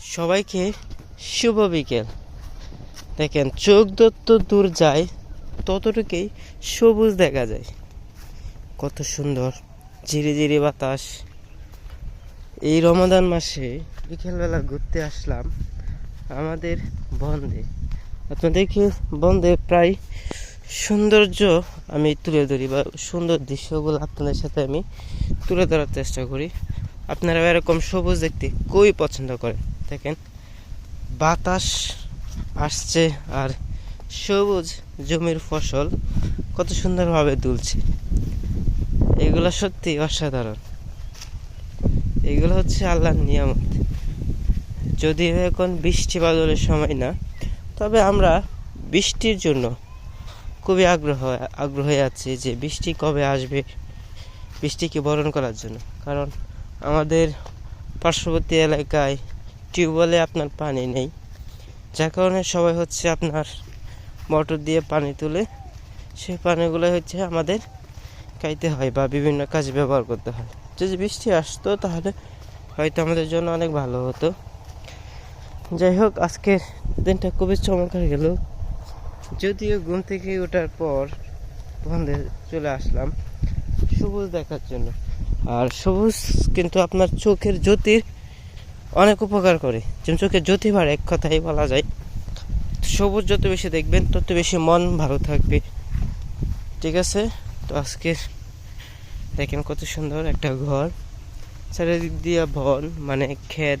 সবাইকে শুভ বিকেল। দেখেন, চোখ যত দূর যায়, ততটুকুই সবুজ দেখা যায়। কত সুন্দর, ঝিরি ঝিরি বাতাস। এই রমাদান মাসে বিকেলবেলা ঘুরতে আসলাম আমাদের বন্ধে। আপনাদেরকে বন্ধে প্রায় সৌন্দর্য আমি তুলে ধরি বা সুন্দর দৃশ্যগুলো আপনাদের সাথে আমি তুলে ধরার চেষ্টা করি। আপনারা এরকম সবুজ দেখতে খুবই পছন্দ করেন। দেখেন। বাতাস আসছে আর সবুজ জমির ফসল কত সুন্দরভাবে দুলছে। এগুলো সত্যি অসাধারণ। এগুলো হচ্ছে আল্লাহর নিয়ামত। যদিও এখন বৃষ্টি বাদলের সময় না, তবে আমরা বৃষ্টির জন্য খুবই আগ্রহ, আগ্রহে আছি যে বৃষ্টি কবে আসবে, বৃষ্টিকে বরণ করার জন্য। কারণ আমাদের পার্শ্ববর্তী এলাকায় টিউবওয়েলে আপনার পানি নেই। যার কারণে সবাই হচ্ছে আপনার মোটর দিয়ে পানি তুলে সেই পানিগুলো হচ্ছে আমাদের খাইতে হয় বা বিভিন্ন কাজে ব্যবহার করতে হয়। যদি বৃষ্টি আসতো তাহলে হয়তো আমাদের জন্য অনেক ভালো হতো। যাই হোক, আজকের দিনটা খুবই চমৎকার গেল। যদিও ঘুম থেকে ওঠার পর বন্ধে চলে আসলাম সবুজ দেখার জন্য। আর সবুজ কিন্তু আপনার চোখের জ্যোতির অনেক উপকার করে। যেমন চোখের জ্যোতি বাড়ে, এক কথাই বলা যায়। সবুজ যত বেশি দেখবেন, তত বেশি মন ভালো থাকবে। ঠিক আছে? তো আজকের দেখেন কত সুন্দর একটা ঘর। চারিদিক দিয়ে বন মানে ক্ষেত।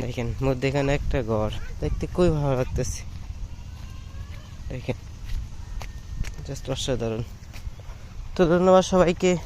দেখেন, মধ্যেখানে একটা ঘর। দেখতে খুবই ভালো লাগতেছে। দেখেন, জাস্ট অসাধারণ। তো ধন্যবাদ সবাইকে।